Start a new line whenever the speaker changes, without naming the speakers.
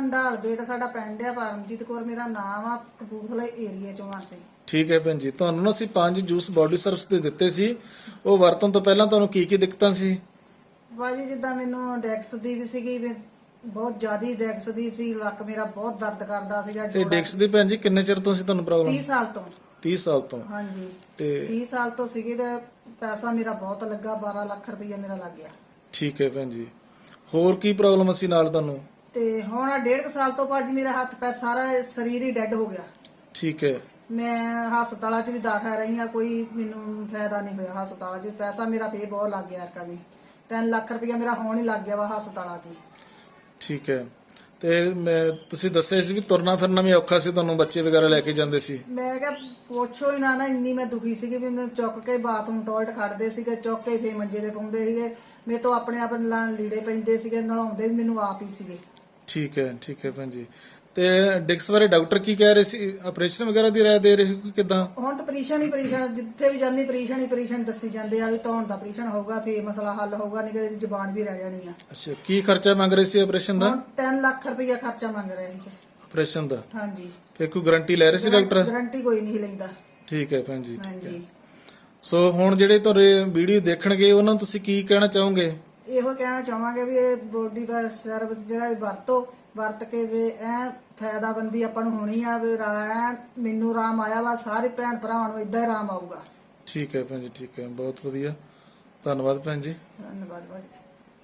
ਪੰਡਾਲ ਬੇਟ ਸਾਡਾ ਪਿੰਡ ਆ ਪਰਮਜੀਤ ਕੌਰ ਮੇਰਾ ਨਾਮ ਆ ਕਪੂਰਥਲੇ ਏਰੀਆ ਚੋਂ ਆ ਅਸੀਂ
ਠੀਕ ਹੈ ਭੈਣ ਜੀ ਤੁਹਾਨੂੰ ਨਾ ਅਸੀਂ ਪੰਜ ਜੂਸ ਬਾਡੀ ਸਰਵਿਸ ਦੇ ਦਿੱਤੇ ਸੀ। ਉਹ ਵਰਤਣ ਤੋਂ ਪਹਿਲਾਂ ਤੁਹਾਨੂੰ ਕੀ ਕੀ ਦਿੱਕਤਾਂ ਸੀ?
ਬਾਜੀ ਜਿੱਦਾਂ ਮੈਨੂੰ ਡੈਕਸ ਦੀ ਵੀ ਸੀਗੀ ਵੀ ਬਹੁਤ ਜ਼ਿਆਦੀ ਡੈਕਸ ਦੀ ਸੀ ਲੱਕ ਮੇਰਾ ਬਹੁਤ ਦਰਦ ਕਰਦਾ ਸੀਗਾ
ਇਹ
ਜੋੜਾਂ-
ਡਿਕਸ ਦੀ ਭੈਣ ਜੀ ਕਿੰਨੇ ਚਿਰ ਤੋਂ ਸੀ ਤੁਹਾਨੂੰ
30
ਪ੍ਰੋਬਲਮ
ਸਾਲ ਤੋਂ।
30 ਸਾਲ ਤੋਂ।
ਹਾਂਜੀ।
ਤੇ
30 ਸਾਲ ਤੋਂ ਸੀਗੀ ਤੇ ਪੈਸਾ ਮੇਰਾ ਬਹੁਤ ਲੱਗਾ 12 ਲੱਖ ਰੁਪਈਆ ਮੇਰਾ ਲੱਗ ਗਿਆ।
ਠੀਕ ਹੈ ਭੈਣ ਜੀ। ਹੋਰ ਕੀ ਪ੍ਰੋਬਲਮ ਸੀ ਨਾਲ ਤੁਹਾਨੂੰ?
ਤੇ ਹੁਣ ਆ ਡੇਢ ਕੁ ਸਾਲ ਤੋਂ ਭਾਜੀ ਮੇਰਾ ਹੱਥ ਪੈਰ ਸਾਰਾ ਸਰੀਰ ਹੀ ਡੈੱਡ ਹੋ ਗਿਆ।
ਠੀਕ ਹੈ।
ਮੈਂ ਹਸਪਤਾਲਾਂ 'ਚ ਵੀ ਦਾਖਲ ਰਹੀ ਹਾਂ ਕੋਈ ਮੈਨੂੰ ਫਾਇਦਾ ਨਹੀਂ ਹੋਇਆ ਹਸਪਤਾਲਾਂ 'ਚ। ਪੈਸਾ ਮੇਰਾ ਫੇ ਬਹੁਤ ਲੱਗ ਗਿਆ ਅਰਕਾ ਵੀ। 3 ਲੱਖ ਰੁਪਇਆ ਮੇਰਾ ਹੁਣ ਹੀ ਲੱਗ ਗਿਆ ਵਾ ਹਸਪਤਾਲਾਂ 'ਚ। ਹੀ।
ਠੀਕ ਹੈ। ਤੇ ਮੈਂ ਤੁਸੀਂ ਦੱਸਿਆ ਸੀ ਵੀ ਤੁਰਨਾ ਫਿਰਨਾ ਵੀ ਔਖਾ ਸੀ ਤੁਹਾਨੂੰ ਬੱਚੇ ਵਗੈਰਾ ਲੈ ਕੇ ਜਾਂਦੇ ਸੀ।
ਮੈਂ ਕਿਹਾ ਪੁੱਛੋ ਹੀ ਨਾ ਨਾ ਇੰਨੀ ਮੈਂ ਦੁਖੀ ਸੀਗੀ ਵੀ ਮੈਨੂੰ ਚੁੱਕ ਕੇ ਬਾਥਰੂਮ ਟਾਇਲਟ ਖੜਦੇ ਸੀਗੇ ਚੁੱਕ ਕੇ ਫੇ ਮੰਜੇ ਤੇ ਪਾਉਂਦੇ ਸੀਗੇ। ਮੇਰੇ ਤੋਂ ਆਪਣੇ ਆਪ ਲੀੜੇ ਪੈਂਦੇ ਸੀਗੇ ਨਲਾਉਂਦੇ ਵੀ ਮੈਨੂੰ ਆਪ ਹੀ ਸੀਗੇ।
ਠੀਕ ਹੈ ਠੀਕ ਹੈ ਭੈਣ ਜੀ। ਤੇ ਡਿਕਸ ਬਾਰੇ ਡਾਕਟਰ ਕੀ ਕਹਿ ਰਹੇ ਸੀ? ਆਪਰੇਸ਼ਨ ਵਗੈਰਾ ਦੀ ਰਾਏ ਦੇ ਰਹੇ ਕਿ ਕਿਦਾਂ?
ਹੁਣ ਤਾਂ ਪਰੇਸ਼ਾਨ ਹੀ ਪਰੇਸ਼ਾਨ ਜਿੱਥੇ ਵੀ ਜਾਂਦੀ ਪਰੇਸ਼ਾਨ ਹੀ ਪਰੇਸ਼ਾਨ ਦੱਸੀ ਜਾਂਦੇ ਆ ਵੀ ਧੌਣ ਦਾ ਪਰੇਸ਼ਾਨ ਹੋਊਗਾ ਫੇ ਮਸਲਾ ਹੱਲ ਹੋਊਗਾ ਨਹੀਂ ਕਿ ਜ਼ੁਬਾਨ ਵੀ ਰਹਿ ਜਾਣੀ ਆ।
ਅੱਛਾ ਕੀ ਖਰਚਾ ਮੰਗ ਰਹੇ ਸੀ ਆਪਰੇਸ਼ਨ ਦਾ?
ਹੁਣ 3 ਲੱਖ ਰੁਪਇਆ ਖਰਚਾ ਮੰਗ ਰਹੇ ਸੀ।
ਆਪਰੇਸ਼ਨ ਦਾ?
ਹਾਂਜੀ।
ਤੇ ਕੋਈ ਗਾਰੰਟੀ ਲੈ ਰਹੇ ਸੀ ਡਾਕਟਰ?
ਗਾਰੰਟੀ ਕੋਈ ਨਹੀਂ ਲੈਂਦਾ।
ਠੀਕ ਹੈ ਭੈਣ ਜੀ ਠੀਕ ਹੈ।
ਹਾਂਜੀ।
ਸੋ ਹੁਣ ਜਿਹੜੇ ਤੁਹਾਡੇ ਵੀਡੀਓ ਦੇਖਣਗੇ ਉਹਨਾਂ ਨੂੰ ਤੁਸੀਂ ਕੀ ਕਹਿਣਾ ਚਾਹੋਗੇ?
ਇਹੋ ਕਹਿਣਾ ਚਾਹਾਂਗੇ ਵੀ ਇਹ ਬੋਡੀ ਦਾ ਸਰਵਿਸ ਜਿਹੜਾ ਇਹ ਵਰਤੋ ਵਰਤ ਕੇ ਵੀ ਐ ਫਾਇਦਾਬੰਦੀ ਆਪਾਂ ਨੂੰ ਹੋਣੀ ਆ ਵੀ ਐਨ ਮੈਨੂੰ ਰਾਮ ਆਇਆ ਵਾ ਸਾਰੇ ਭੈਣ ਭਰਾਵਾਂ ਨੂੰ ਇਦਾਂ ਹੀ ਰਾਮ ਆਊਗਾ।
ਠੀਕ ਹੈ ਭੈਣ ਜੀ ਠੀਕ ਹੈ। ਬਹੁਤ ਵਧੀਆ। ਧੰਨਵਾਦ ਭੈਣ ਜੀ।
ਧੰਨਵਾਦ ਭਾਜੀ।